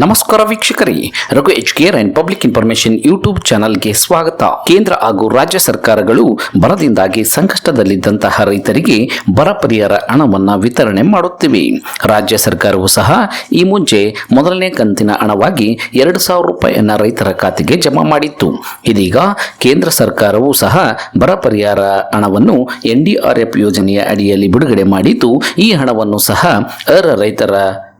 ನಮಸ್ಕಾರ ವೀಕ್ಷಕರೇ, Raghu H care and public information YouTube ಚಾನಲ್ಗೆ ಸ್ವಾಗತ. ಕೇಂದ್ರ ಹಾಗೂ ರಾಜ್ಯ ಸರ್ಕಾರಗಳು ಬರದಿಂದಾಗಿ ಸಂಕಷ್ಟದಲ್ಲಿದ್ದಂತಹ ರೈತರಿಗೆ ಬರ ಪರಿಹಾರ ಹಣವನ್ನು ವಿತರಣೆ ಮಾಡುತ್ತಿವೆ. ರಾಜ್ಯ ಸರ್ಕಾರವು ಸಹ ಈ ಮುಂಚೆ ಮೊದಲನೇ ಕಂತಿನ ಹಣವಾಗಿ ಎರಡು ಸಾವಿರ ರೂಪಾಯಿಯನ್ನ ರೈತರ ಖಾತೆಗೆ ಜಮಾ ಮಾಡಿತ್ತು. ಇದೀಗ ಕೇಂದ್ರ ಸರ್ಕಾರವು ಸಹ ಬರ ಪರಿಹಾರ ಹಣವನ್ನು ಎನ್ಡಿಆರ್ಎಫ್ ಯೋಜನೆಯ ಅಡಿಯಲ್ಲಿ ಬಿಡುಗಡೆ ಮಾಡಿದ್ದು, ಈ ಹಣವನ್ನು ಸಹ ಅರ್ಹ ರೈತರ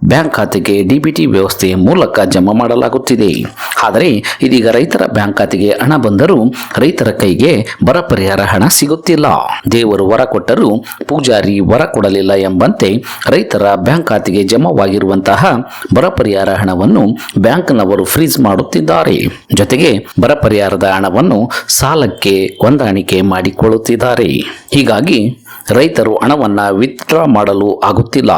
ಬ್ಯಾಂಕ್ ಖಾತೆಗೆ ಡಿಬಿಟಿ ವ್ಯವಸ್ಥೆಯ ಮೂಲಕ ಜಮಾ ಮಾಡಲಾಗುತ್ತಿದೆ. ಆದರೆ ಇದೀಗ ರೈತರ ಬ್ಯಾಂಕ್ ಖಾತೆಗೆ ಹಣ ಬಂದರೂ ರೈತರ ಕೈಗೆ ಬರ ಪರಿಹಾರ ಹಣ ಸಿಗುತ್ತಿಲ್ಲ. ದೇವರು ವರ ಕೊಟ್ಟರೂ ಪೂಜಾರಿ ವರ ಕೊಡಲಿಲ್ಲ ಎಂಬಂತೆ ರೈತರ ಬ್ಯಾಂಕ್ ಖಾತೆಗೆ ಜಮಾವಾಗಿರುವಂತಹ ಬರ ಪರಿಹಾರ ಹಣವನ್ನು ಬ್ಯಾಂಕ್ನವರು ಫ್ರೀಜ್ ಮಾಡುತ್ತಿದ್ದಾರೆ. ಜೊತೆಗೆ ಬರ ಪರಿಹಾರದ ಹಣವನ್ನು ಸಾಲಕ್ಕೆ ಹೊಂದಾಣಿಕೆ ಮಾಡಿಕೊಳ್ಳುತ್ತಿದ್ದಾರೆ. ಹೀಗಾಗಿ ರೈತರು ಹಣವನ್ನು ವಿತ್ಡ್ರಾ ಮಾಡಲು ಆಗುತ್ತಿಲ್ಲ.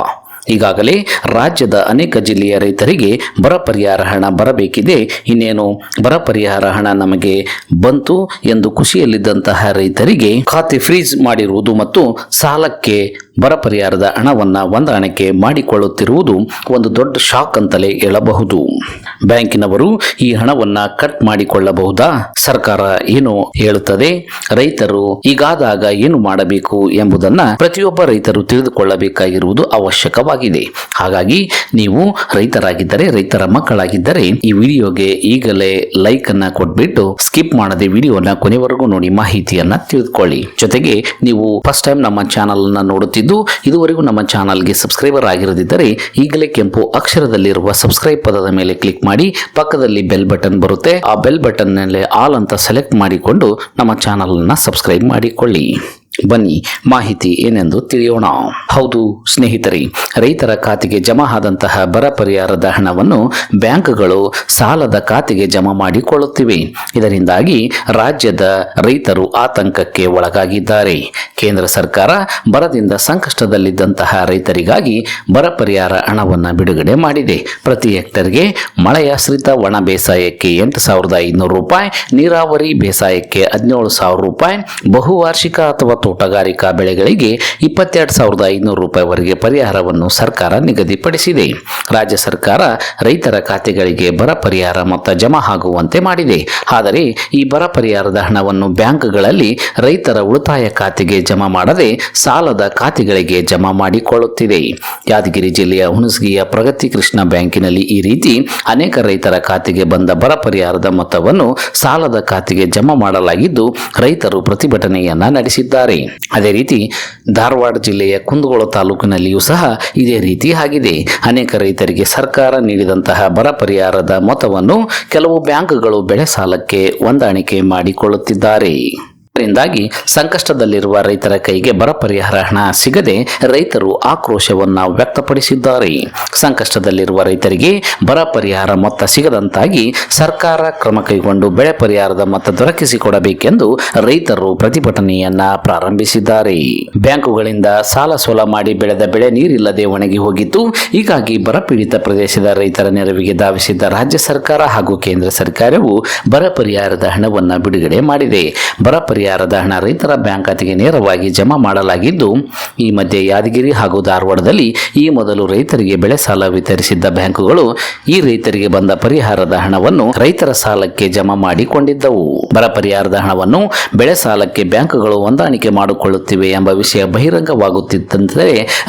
ಈಗಾಗಲೇ ರಾಜ್ಯದ ಅನೇಕ ಜಿಲ್ಲೆಯ ರೈತರಿಗೆ ಬರ ಪರಿಹಾರ ಹಣ ಬರಬೇಕಿದೆ. ಇನ್ನೇನು ಬರ ಪರಿಹಾರ ಹಣ ನಮಗೆ ಬಂತು ಎಂದು ಖುಷಿಯಲ್ಲಿದ್ದಂತಹ ರೈತರಿಗೆ ಖಾತೆ ಫ್ರೀಜ್ ಮಾಡಿರುವುದು ಮತ್ತು ಸಾಲಕ್ಕೆ ಬರ ಪರಿಹಾರದ ಹಣವನ್ನು ಹೊಂದಾಣಿಕೆ ಮಾಡಿಕೊಳ್ಳುತ್ತಿರುವುದು ಒಂದು ದೊಡ್ಡ ಶಾಕ್ ಅಂತಲೇ ಹೇಳಬಹುದು. ಬ್ಯಾಂಕಿನವರು ಈ ಹಣವನ್ನು ಕಟ್ ಮಾಡಿಕೊಳ್ಳಬಹುದಾ? ಸರ್ಕಾರ ಏನು ಹೇಳುತ್ತದೆ? ರೈತರು ಈಗಾದಾಗ ಏನು ಮಾಡಬೇಕು ಎಂಬುದನ್ನು ಪ್ರತಿಯೊಬ್ಬ ರೈತರು ತಿಳಿದುಕೊಳ್ಳಬೇಕಾಗಿರುವುದು ಅವಶ್ಯಕವಾಗಿದೆ. ಹಾಗಾಗಿ ನೀವು ರೈತರಾಗಿದ್ದರೆ, ರೈತರ ಮಕ್ಕಳಾಗಿದ್ದರೆ ಈ ವಿಡಿಯೋಗೆ ಈಗಲೇ ಲೈಕ್ ಅನ್ನ ಕೊಟ್ಬಿಟ್ಟು ಸ್ಕಿಪ್ ಮಾಡದೆ ವಿಡಿಯೋನ ಕೊನೆವರೆಗೂ ನೋಡಿ ಮಾಹಿತಿಯನ್ನ ತಿಳಿದುಕೊಳ್ಳಿ. ಜೊತೆಗೆ ನೀವು ಫಸ್ಟ್ ಟೈಮ್ ನಮ್ಮ ಚಾನಲ್ ಅನ್ನ ನೋಡುತ್ತಿದ್ದು, ಇದುವರೆಗೂ ನಮ್ಮ ಚಾನಲ್ಗೆ ಸಬ್ಸ್ಕ್ರೈಬರ್ ಆಗಿರದಿದ್ದರೆ ಈಗಲೇ ಕೆಂಪು ಅಕ್ಷರದಲ್ಲಿರುವ ಸಬ್ಸ್ಕ್ರೈಬ್ ಪದದ ಮೇಲೆ ಕ್ಲಿಕ್ ಮಾಡಿ, ಪಕ್ಕದಲ್ಲಿ ಬೆಲ್ ಬಟನ್ ಬರುತ್ತೆ. ಆ ಬೆಲ್ ಬಟನ್ ಮೇಲೆ ಆಲ್ ಅಂತ ಸೆಲೆಕ್ಟ್ ಮಾಡಿಕೊಂಡು ನಮ್ಮ ಚಾನಲ್ ಅನ್ನ ಸಬ್ಸ್ಕ್ರೈಬ್ ಮಾಡಿಕೊಳ್ಳಿ. ಬನ್ನಿ, ಮಾಹಿತಿ ಏನೆಂದು ತಿಳಿಯೋಣ. ಹೌದು ಸ್ನೇಹಿತರೆ, ರೈತರ ಖಾತೆಗೆ ಜಮಾ ಆದಂತಹ ಬರ ಪರಿಹಾರದ ಹಣವನ್ನು ಬ್ಯಾಂಕ್ಗಳು ಸಾಲದ ಖಾತೆಗೆ ಜಮಾ ಮಾಡಿಕೊಳ್ಳುತ್ತಿವೆ. ಇದರಿಂದಾಗಿ ರಾಜ್ಯದ ರೈತರು ಆತಂಕಕ್ಕೆ ಒಳಗಾಗಿದ್ದಾರೆ. ಕೇಂದ್ರ ಸರ್ಕಾರ ಬರದಿಂದ ಸಂಕಷ್ಟದಲ್ಲಿದ್ದಂತಹ ರೈತರಿಗಾಗಿ ಬರ ಪರಿಹಾರ ಹಣವನ್ನು ಬಿಡುಗಡೆ ಮಾಡಿದೆ. ಪ್ರತಿ ಹೆಕ್ಟರ್ಗೆ ಮಳೆಯಾಶ್ರಿತ ಒಣ ಬೇಸಾಯಕ್ಕೆ ಎಂಟು ಸಾವಿರದ ಐನೂರು ರೂಪಾಯಿ, ನೀರಾವರಿ ಬೇಸಾಯಕ್ಕೆ ಹದಿನೇಳು ಸಾವಿರ ರೂಪಾಯಿ, ಬಹುವಾರ್ಷಿಕ ಅಥವಾ ತೋಟಗಾರಿಕಾ ಬೆಳೆಗಳಿಗೆ ಇಪ್ಪತ್ತೆರಡು ಸಾವಿರದ ಐನೂರು ರೂಪಾಯಿವರೆಗೆ ಪರಿಹಾರವನ್ನು ಸರ್ಕಾರ ನಿಗದಿಪಡಿಸಿದೆ. ರಾಜ್ಯ ಸರ್ಕಾರ ರೈತರ ಖಾತೆಗಳಿಗೆ ಬರ ಪರಿಹಾರ ಮೊತ್ತ ಜಮಾ ಆಗುವಂತೆ ಮಾಡಿದೆ. ಆದರೆ ಈ ಬರ ಪರಿಹಾರದ ಹಣವನ್ನು ಬ್ಯಾಂಕ್ಗಳಲ್ಲಿ ರೈತರ ಉಳಿತಾಯ ಖಾತೆಗೆ ಜಮಾ ಮಾಡದೆ ಸಾಲದ ಖಾತೆಗಳಿಗೆ ಜಮಾ ಮಾಡಿಕೊಳ್ಳುತ್ತಿದೆ. ಯಾದಗಿರಿ ಜಿಲ್ಲೆಯ ಹುಣಸಗಿಯ ಪ್ರಗತಿ ಕೃಷ್ಣ ಬ್ಯಾಂಕಿನಲ್ಲಿ ಈ ರೀತಿ ಅನೇಕ ರೈತರ ಖಾತೆಗೆ ಬಂದ ಬರ ಪರಿಹಾರದ ಮೊತ್ತವನ್ನು ಸಾಲದ ಖಾತೆಗೆ ಜಮಾ ಮಾಡಲಾಗಿದ್ದು ರೈತರು ಪ್ರತಿಭಟನೆಯನ್ನ ನಡೆಸಿದ್ದಾರೆ. ಅದೇ ರೀತಿ ಧಾರವಾಡ ಜಿಲ್ಲೆಯ ಕುಂದಗೋಳ ತಾಲೂಕಿನಲ್ಲಿಯೂ ಸಹ ಇದೇ ರೀತಿ ಆಗಿದೆ. ಅನೇಕ ರೈತರಿಗೆ ಸರ್ಕಾರ ನೀಡಿದಂತಹ ಬರ ಪರಿಹಾರದ ಮೊತ್ತವನ್ನು ಕೆಲವು ಬ್ಯಾಂಕ್ಗಳು ಬೆಳೆ ಸಾಲಕ್ಕೆ ಹೊಂದಾಣಿಕೆ ಮಾಡಿಕೊಳ್ಳುತ್ತಿದ್ದಾರೆ. ಇದರಿಂದಾಗಿ ಸಂಕಷ್ಟದಲ್ಲಿರುವ ರೈತರ ಕೈಗೆ ಬರ ಪರಿಹಾರ ಹಣ ಸಿಗದೆ ರೈತರು ಆಕ್ರೋಶವನ್ನ ವ್ಯಕ್ತಪಡಿಸಿದ್ದಾರೆ. ಸಂಕಷ್ಟದಲ್ಲಿರುವ ರೈತರಿಗೆ ಬರ ಪರಿಹಾರ ಮೊತ್ತ ಸಿಗದಂತಾಗಿ ಸರ್ಕಾರ ಕ್ರಮ ಕೈಗೊಂಡು ಬೆಳೆ ಪರಿಹಾರದ ಮೊತ್ತ ದೊರಕಿಸಿಕೊಡಬೇಕೆಂದು ರೈತರು ಪ್ರತಿಭಟನೆಯನ್ನ ಪ್ರಾರಂಭಿಸಿದ್ದಾರೆ. ಬ್ಯಾಂಕುಗಳಿಂದ ಸಾಲ ಸೋಲ ಮಾಡಿ ಬೆಳೆದ ಬೆಳೆ ನೀರಿಲ್ಲದೆ ಒಣಗಿ ಹೋಗಿತ್ತು. ಹೀಗಾಗಿ ಬರಪೀಡಿತ ಪ್ರದೇಶದ ರೈತರ ನೆರವಿಗೆ ಧಾವಿಸಿದ್ದ ರಾಜ್ಯ ಸರ್ಕಾರ ಹಾಗೂ ಕೇಂದ್ರ ಸರ್ಕಾರವು ಬರ ಪರಿಹಾರದ ಹಣವನ್ನ ಬಿಡುಗಡೆ ಮಾಡಿದೆ. ಬರ ಪರಿಹಾರದ ಹಣ ರೈತರ ಬ್ಯಾಂಕ್ ಖಾತೆಗೆ ನೇರವಾಗಿ ಜಮಾ ಮಾಡಲಾಗಿದ್ದು, ಈ ಮಧ್ಯೆ ಯಾದಗಿರಿ ಹಾಗೂ ಧಾರವಾಡದಲ್ಲಿ ಈ ಮೊದಲು ರೈತರಿಗೆ ಬೆಳೆ ಸಾಲ ವಿತರಿಸಿದ್ದ ಬ್ಯಾಂಕುಗಳು ಈ ರೈತರಿಗೆ ಬಂದ ಪರಿಹಾರದ ಹಣವನ್ನು ರೈತರ ಸಾಲಕ್ಕೆ ಜಮಾ ಮಾಡಿಕೊಂಡಿದ್ದವು. ಬರ ಪರಿಹಾರದ ಹಣವನ್ನು ಬೆಳೆ ಸಾಲಕ್ಕೆ ಬ್ಯಾಂಕುಗಳು ಹೊಂದಾಣಿಕೆ ಮಾಡಿಕೊಳ್ಳುತ್ತಿವೆ ಎಂಬ ವಿಷಯ ಬಹಿರಂಗವಾಗುತ್ತಿದ್ದಂತೆ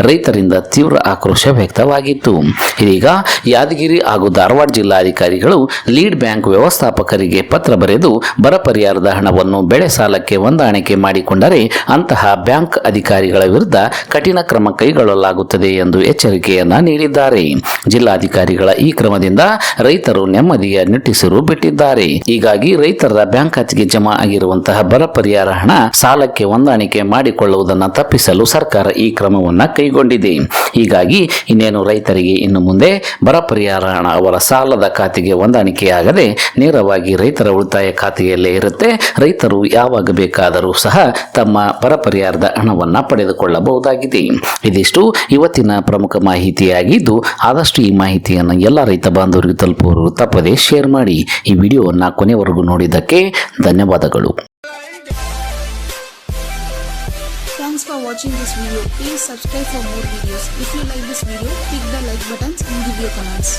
ರೈತರಿಂದ ತೀವ್ರ ಆಕ್ರೋಶ ವ್ಯಕ್ತವಾಗಿತ್ತು. ಇದೀಗ ಯಾದಗಿರಿ ಹಾಗೂ ಧಾರವಾಡ ಜಿಲ್ಲಾಧಿಕಾರಿಗಳು ಲೀಡ್ ಬ್ಯಾಂಕ್ ವ್ಯವಸ್ಥಾಪಕರಿಗೆ ಪತ್ರ ಬರೆದು ಬರ ಪರಿಹಾರದ ಹಣವನ್ನು ಬೆಳೆ ಸಾಲಕ್ಕೆ ಹೊಂದಾಣಿಕೆ ಮಾಡಿಕೊಂಡರೆ ಅಂತಹ ಬ್ಯಾಂಕ್ ಅಧಿಕಾರಿಗಳ ವಿರುದ್ಧ ಕಠಿಣ ಕ್ರಮ ಕೈಗೊಳ್ಳಲಾಗುತ್ತದೆ ಎಂದು ಎಚ್ಚರಿಕೆಯನ್ನ ನೀಡಿದ್ದಾರೆ. ಜಿಲ್ಲಾಧಿಕಾರಿಗಳ ಈ ಕ್ರಮದಿಂದ ರೈತರು ನೆಮ್ಮದಿಯ ನಿಟ್ಟಿಸಿರು ಬಿಟ್ಟಿದ್ದಾರೆ. ಹೀಗಾಗಿ ರೈತರ ಬ್ಯಾಂಕ್ ಖಾತೆಗೆ ಜಮಾ ಆಗಿರುವಂತಹ ಬರ ಪರಿಹಾರ ಹಣ ಸಾಲಕ್ಕೆ ಹೊಂದಾಣಿಕೆ ಮಾಡಿಕೊಳ್ಳುವುದನ್ನು ತಪ್ಪಿಸಲು ಸರ್ಕಾರ ಈ ಕ್ರಮವನ್ನ ಕೈಗೊಂಡಿದೆ. ಹೀಗಾಗಿ ಇನ್ನೇನು ರೈತರಿಗೆ ಇನ್ನು ಮುಂದೆ ಬರ ಪರಿಹಾರ ಹಣ ಅವರ ಸಾಲದ ಖಾತೆಗೆ ಹೊಂದಾಣಿಕೆಯಾಗದೆ ನೇರವಾಗಿ ರೈತರ ಉಳಿತಾಯ ಖಾತೆಯಲ್ಲೇ ಇರುತ್ತೆ. ರೈತರು ಯಾವಾಗ ಬೇಕಾದರೂ ಸಹ ತಮ್ಮ ಬರ ಪರಿಹಾರದ ಹಣವನ್ನು ಪಡೆದುಕೊಳ್ಳಬಹುದಾಗಿದೆ ಇದಿಷ್ಟು ಇವತ್ತಿನ ಪ್ರಮುಖ ಮಾಹಿತಿಯಾಗಿದ್ದು ಆದಷ್ಟು ಈ ಮಾಹಿತಿಯನ್ನು ಎಲ್ಲ ರೈತ ಬಾಂಧವರಿಗೆ ತಲುಪುವರು ತಪ್ಪದೇ ಶೇರ್ ಮಾಡಿ ಈ ವಿಡಿಯೋವನ್ನು ಕೊನೆವರೆಗೂ ನೋಡಿದ್ದಕ್ಕೆ ಧನ್ಯವಾದಗಳು Thanks for watching this video. Please subscribe for more videos. If you like this video, click the like buttons and give your comments.